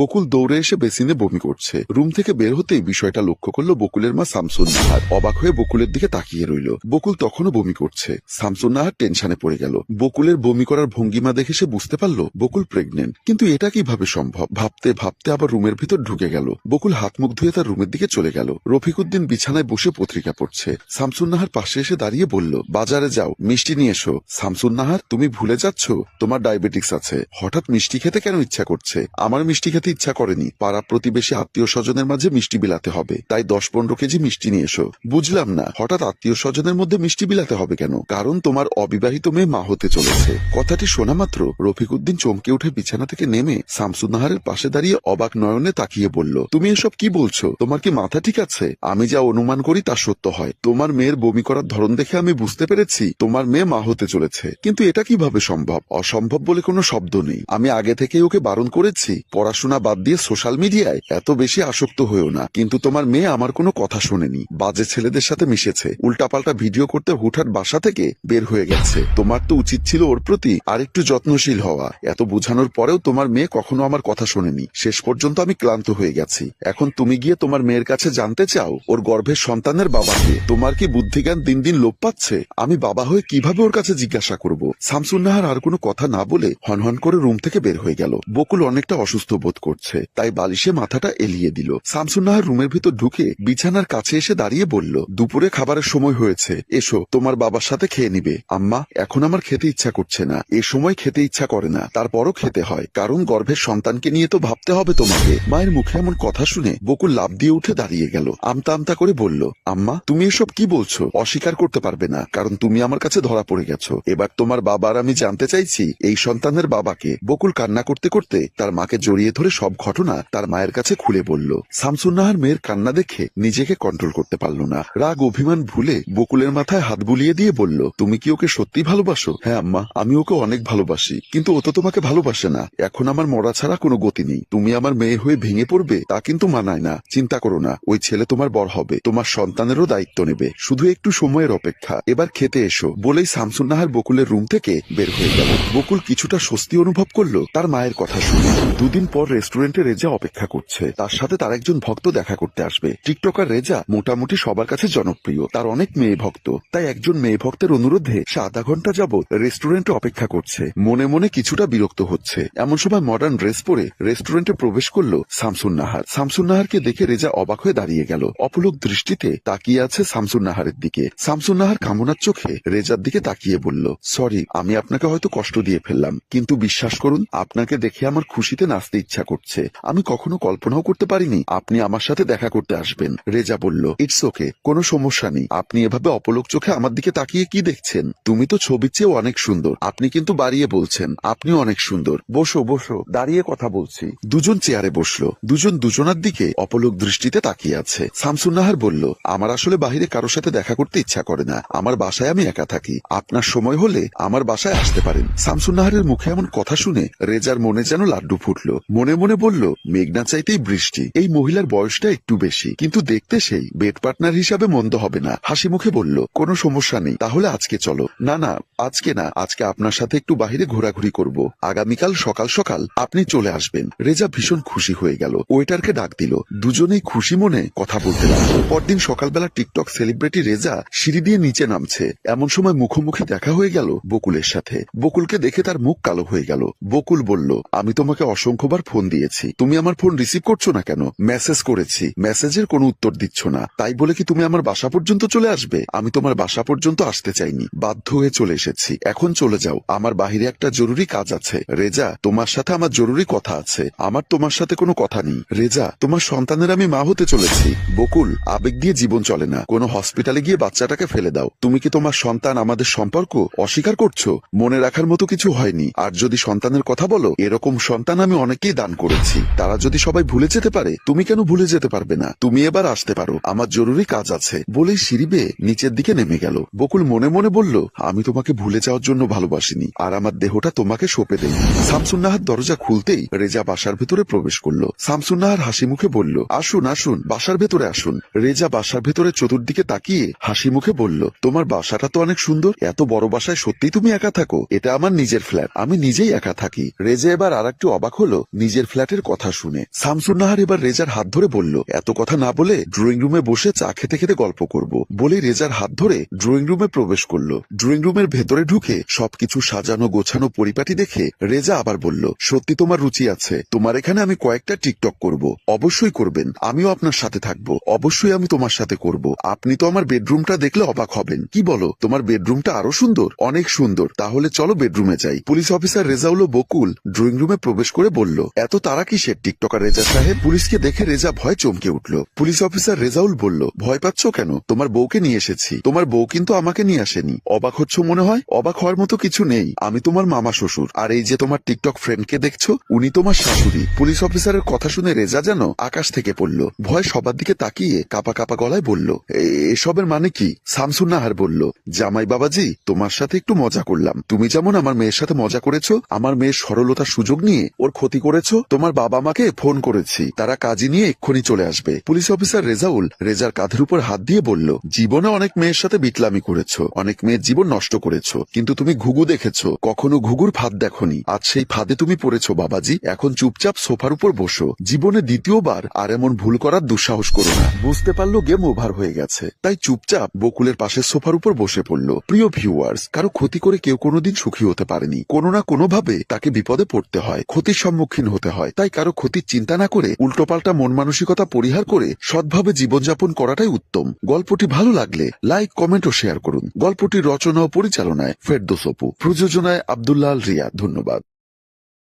বকুল দৌড়ে এসে বেসিনে বমি করছে। রুম থেকে বের হতেই বিষয়টা লক্ষ্য করল বকুলের মা শামসুন নাহার। অবাক হয়ে বকুলের দিকে তাকিয়ে রইল। বকুল তখনও বমি করছে। শামসুন নাহার টেনশনে পড়ে গেল। বকুলের বমি করার ভঙ্গিমা দেখে সে বুঝতে পারল, বকুল প্রেগনেন্ট কিন্তু এটা কীভাবে সম্ভব? ভাবতে ভাবতে আবার রুমের ভিতর ঢুকে গেল। বকুল হাত মুখ ধুয়ে তার রুমের দিকে চলে গেল। রফিকুদ্দিন বিছানায় বসে পত্রিকা পড়ছে। শামসুন নাহার পাশে এসে দাঁড়িয়ে বলল, বাজারে যাও, মিষ্টি নিয়ে এসো। শামসুন নাহার, তুমি ভুলে যাচ্ছ? তোমার ডায়াবেটিক্স আছে। হঠাৎ মিষ্টি খেতে কেন ইচ্ছা করছে? আমার মিষ্টি খেতে ইচ্ছা করেনি। পাড়া প্রতিবেশী আত্মীয় স্বজনের মাঝে মিষ্টি বিলাতে হবে। তাই দশ পনেরো কেজি মিষ্টি নিয়ে এসো। বুঝলাম না, হঠাৎ আত্মীয় স্বজনের মধ্যে মিষ্টি বিলাতে হবে কেন? কারণ তোমার অবিবাহিত মেয়ে মা হতে চলেছে। কথাটি শোনা মাত্র রফিকুদ্দিন চমকে উঠে বিছানা থেকে নেমে শামসুন্নাহারের পাশে দাঁড়িয়ে অবাক নয়নে তাকিয়ে বলল, তুমি এসব কি বলছো? তোমার কি মাথা ঠিক আছে? আমি যা অনুমান করি তা সত্য হয়। তোমার মেয়ের বমি করার ধরন দেখে আমি বুঝতে পেরেছি তোমার মেয়ে মা হতে চলেছে। কিন্তু এটা কীভাবে সম্ভব? অসম্ভব বলে কোনো শব্দ নেই। আমি আগে থেকেই ওকে বারণ করেছি। পড়াশোনা বাদ দিয়ে সোশ্যাল মিডিয়ায় এত বেশি আসক্ত হয়েও না। কিন্তু তোমার মেয়ে আমার কোনো কথা শোনেনি। বাজে ছেলেদের সাথে মিশেছে। উল্টাপাল্টা ভিডিও করতে হুটহাট বাসা থেকে বের হয়ে গেছে। তোমার তো উচিত ছিল ওর প্রতি আরেকটু যত্নশীল হওয়া। এত বোঝানোর পরেও তোমার মেয়ে কখনো আমার কথা শোনেনি। শেষ পর্যন্ত আমি ক্লান্ত হয়ে গেছি। এখন তুমি গিয়ে তোমার মেয়ের কাছে জানতে চাও, ওর গর্ভের সন্তানের বাবাকে। তোমার কি বুদ্ধিজ্ঞান দিন দিন লোপ পাচ্ছে? আমি বাবা হয়ে কীভাবে ওর কাছে জিজ্ঞাসা করব? শামসুন্নাহার আর কোনো কথা না বলে হনহন করে রুম থেকে বের হয়ে গেল। বকুল অনেকটা অসুস্থ বোধ করছে। তাই বালিশে মাথাটা এলিয়ে দিল। শামসুন্নাহার রুমের ভিতর ঢুকে বিছানার কাছে এসে দাঁড়িয়ে বলল, দুপুরে খাবারের সময় হয়েছে। এসো, তোমার বাবার সাথে খেয়ে নিবে। আম্মা, এখন আমার খেতে ইচ্ছা করছে না। এ সময় খেতে ইচ্ছা করে না। তারপরও খেতে হয়। কারণ গর্ভের সন্তানকে নিয়ে তো ভাবতে হবে তোমাকে। মায়ের মুখে এমন কথা শুনে বকুল লাভ দিয়ে উঠে দাঁড়িয়ে গেল। আমতা আমতা করে বলল, আম্মা, তুমি এসব কি বলছো? অস্বীকার করতে পারবে না। কারণ তুমি আমার কাছে ধরা পড়ে গেছো। এবার তোমার বাবার আমি জানতে চাইছি, এই সন্তানের বাবাকে। বকুল কান্না করতে করতে তার মাকে জড়িয়ে ধরে সব ঘটনা তার মায়ের কাছে খুলে বলল। শামসুন্নাহার মেয়ের কান্না দেখে নিজেকে কন্ট্রোল করতে পারল না। রাগ, অভিমান ভুলে বকুলের মাথায় হাত বুলিয়ে দিয়ে বলল, তুমি কি ওকে সত্যি ভালোবাসো? হ্যাঁ আম্মা, আমি ওকে অনেক ভালোবাসি, কিন্তু ও তো তোমাকে ভালোবাসে না। এখন আমার মরা ছাড়া কোনো গতি নেই। তুমি আমার মেয়ে হয়ে ভেঙে পড়বে, তা কিন্তু মানায় না। চিন্তা করো না, ওই ছেলে তোমার বর হবে, তোমার সন্তানেরও দায়িত্ব নেবে। শুধু একটু সময়ের অপেক্ষা। এবার খেতে এসো। বলেই শামসুন্নাহার বকুলের রুম থেকে বের হয়ে গেল। বকুল কিছুটা স্বস্তি অনুভব করল তার মায়ের কথা শুনে। দুদিন পর রেস্টুরেন্টে রেজা অপেক্ষা করছে। তার সাথে তার একজন ভক্ত দেখা করতে আসবে। টিকটকার রেজা মোটামুটি সবার কাছে জনপ্রিয়। তার অনেক মেয়ে ভক্ত। তাই একজন মেয়ে ভক্তের অনুরোধে সে আধা ঘণ্টা যাবৎ রেস্টুরেন্টে অপেক্ষা করছে। মনে মনে কিছুটা বিরক্ত হচ্ছে। এমন সময় মডার্ন ড্রেস পরে রেস্টুরেন্টে প্রবেশ করল শামসুন নাহার শামসুন নাহারকে দেখে রেজা অবাক হয়ে দাঁড়িয়ে গেল। অপলক দৃষ্টিতে তাকিয়ে আছে শামসুন নাহারের দিকে। শামসুন নাহার কামনার চোখে রেজার দিকে তাকিয়ে বলল, সরি, আমি আপনাকে হয়তো কষ্ট দিয়ে ফেললাম। কিন্তু বিশ্বাস করুন, আপনাকে দেখে আমার খুশিতে নাচতে ইচ্ছা করছে। আমি কখনো কল্পনাও করতে পারিনি। আপনি আমার সাথে দেখা করতে আসবেন। রেজা বলল ইটস ওকে কোনো সমস্যা নেই। আপনি এভাবে অপলক চোখে আমার দিকে তাকিয়ে কি দেখছেন? তুমি তো ছবির চেয়েও অনেক সুন্দর। আপনি কিন্তু বাড়িয়ে বলছেন, আপনিও অনেক সুন্দর। বসো বসো, দাঁড়িয়ে কথা বলছি। দুজন চেয়ারে বসল। দুজন দুজনার দিকে অপলক দৃষ্টিতে তাকিয়ে আছে। শামসুন্নাহার বলল, আমার আসলে বাহিরে কারোর সাথে দেখা করতে ইচ্ছা করে না। আমার বাসায় আমি একা থাকি। আপনার সময় হলে আমার বাসায় আসতে পারেন। শামসুন্নাহারের মুখে এমন কথা শুনে রেজার মনে যেন লাড্ডু ফুটলো। মনে মনে বলল মেঘনা চাইতেই বৃষ্টি। এই মহিলার বয়সটা একটু বেশি। কিন্তু দেখতে সেই বেড পার্টনার হিসাবে মন্দ হবে না। হাসি মুখে বলল, কোনো সমস্যা নেই, তাহলে আজকে চলো। না না, আজকে না, আজকে আপনার সাথে একটু বাহিরে ঘোরাঘুরি করব। আগামীকাল সকাল সকাল আপনি চলে আসবেন। রেজা ভীষণ খুশি হয়ে গেল। ওয়েটারকে ডাক দিল। দুজনেই খুশি মনে কথা বলতে লাগল। পরদিন সকালবেলা টিকটক সেলিব্রিটি রেজা সিঁড়ি দিয়ে নিচে নামছে। এমন সময় মুখোমুখি দেখা হয়ে গেল বকুলের সাথে। বকুলকে দেখে তার মুখ কালো হয়ে গেল। বকুল বলল, আমি তোমাকে অসংখ্যবার ফোন দিয়েছি। তুমি আমার ফোন রিসিভ করছ না কেন? মেসেজ করেছি। মেসেজের কোনো উত্তর দিচ্ছ না। তাই বলে কি তুমি আমার বাসা পর্যন্ত চলে আসবে? আমি তোমার বাসা পর্যন্ত আসতে চাইনি। বাধ্য হয়ে চলে এসেছি। এখন চলে যাও। আমার বাহিরে একটা জরুরি কাজ আছে। রেজা, তোমার সাথে আমার জরুরি কথা আছে। আমার তোমার সাথে কোনো কথা নেই। রেজা, তোমার সন্তানের আমি মা হতে চলেছি। বকুল, আবেগ দিয়ে জীবন চলে না। কোনো হসপিটালে গিয়ে বাচ্চাটাকে ফেলে দাও। তুমি কি তোমার সন্তান আমাদের সম্পর্ক অস্বীকার করছ? মনে রাখার মতো কিছু হয়নি। আর যদি সন্তানের কথা বলো, এরকম সন্তান আমি অনেকেই দান করেছি। তারা যদি সবাই ভুলে যেতে পারে, তুমি কেন ভুলে যেতে পারবে না? তুমি এবার আসতে পারো। আমার জরুরি কাজ আছে। বলেই সিঁড়ি নিচের দিকে নেমে গেল। বকুল মনে মনে বলল, আমি তোমাকে ভুলে যাওয়ার জন্য ভালোবাসিনি, আর আমার দেহটা তোমাকে সঁপে দেই। শামসুন্নাহার দরজা খুলতেই রেজা বাসার ভেতরে প্রবেশ করল। শামসুন্নাহার হাসি মুখে বলল, আসুন আসুন, বাসার ভেতরে আসুন। রেজা বাসার ভেতরে চতুর্দিকে তাকিয়ে হাসি মুখে বলল, তোমার বাসাটা তো অনেক সুন্দর। এত বড় বাসায় সত্যি তুমি একা থাকো। এটা আমার নিজের ফ্ল্যাট। আমি নিজেই একা থাকি। রেজা এবার আর একটু অবাক হলো, নিজের ফ্ল্যাটের কথা শুনে শামসুন নাহার এবার রেজার হাত ধরে বলল, এত কথা না বলে ড্রয়িং রুমে বসে চা খেতে খেতে গল্প করব। বলে রেজার হাত ধরে ড্রয়িং রুমে প্রবেশ করল। ড্রয়িং রুমের ভেতরে ঢুকে সবকিছু সাজানো গোছানো পরিপাটি দেখে রেজা আবার বলল, সত্যি তোমার রুচি আছে। তোমার এখানে আমি কয়েকটা টিকটক করব। অবশ্যই করবেন। আমিও আপনার সাথে থাকব। অবশ্যই আমি তোমার সাথে করব। আপনি তো আমার বেডরুমটা দেখলে অবাক হবেন। কি বলো, তোমার বেডরুমটা আরও সুন্দর? অনেক সুন্দর। তাহলে চলো বেডরুমে যাই। Police officer Rezaul Bakul drawing room প্রবেশ করে বলল এত তারা কি কিসের? টিকটকার রেজা সাহেব পুলিশকে দেখে রেজা ভয় চমকে উঠল। পুলিশ অফিসার রেজাউল বলল, ভয় পাচ্ছ কেন? তোমার বউকে নিয়ে এসেছি। তোমার বউ কিন্তু আমাকে নিয়ে আসেনি। অবাক হচ্ছ মনে হয়? অবাক হওয়ার মতো কিছু নেই। আমি তোমার মামা শ্বশুর। আর এই যে তোমার টিকটক ফ্রেন্ডকে দেখছ, উনি তোমার শাশুড়ি। পুলিশ অফিসারের কথা শুনে রেজা যেন আকাশ থেকে পড়ল। ভয় সবার দিকে তাকিয়ে কাপা কাপা গলায় বলল, "এ- এসবের মানে কি? শামসুন নাহার বলল, জামাই বাবাজি, তোমার সাথে একটু মজা করলাম। তুমি যেমন আমার মেয়ের সাথে মজা করেছ, আমার মেয়ের সরলতার সুযোগ নিয়ে ওর ক্ষতি করেছ তোমার বাবা মাকে ফোন করেছি। তারা কাজী নিয়ে এক্ষুনি চলে আসবে। পুলিশ অফিসার রেজাউল রেজার কাঁধের উপর হাত দিয়ে বলল, জীবনে অনেক মেয়ের সাথে বিটলামি করেছ। অনেক মেয়ের জীবন নষ্ট করেছ। কিন্তু তুমি ঘুঘু দেখেছ। কখনো ঘুঘুর ফাঁদ দেখনি। আজ সেই ফাঁদে তুমি পড়েছো, বাবাজি। এখন চুপচাপ সোফার উপর বসো। জীবনে দ্বিতীয়বার আর এমন ভুল করার দুঃসাহস করো না। বুঝতে পারল গেম ওভার হয়ে গেছে। তাই চুপচাপ বকুলের পাশে সোফার উপর বসে পড়ল। প্রিয় ভিউয়ার্স, কারও ক্ষতি করে কেউ কোনোদিন সুখী হতে পারেনি। কোনো না কোনো ভাবে তাকে বিপদে পড়তে হয়। ক্ষতির সম্মুখীন হতে হয়। তাই কারও ক্ষতির চিন্তা না করে উল্টোপাল্টা মন মানসিকতা পরিহার করে সৎভাবে জীবনযাপন করাটাই উত্তম। গল্পটি ভালো লাগলে লাইক, কমেন্ট ও শেয়ার করুন। গল্পটি রচনা ও পরিচালনায় ফেরদোস অপু। প্রযোজনায় আব্দুল্লাহ আল রিয়া। ধন্যবাদ।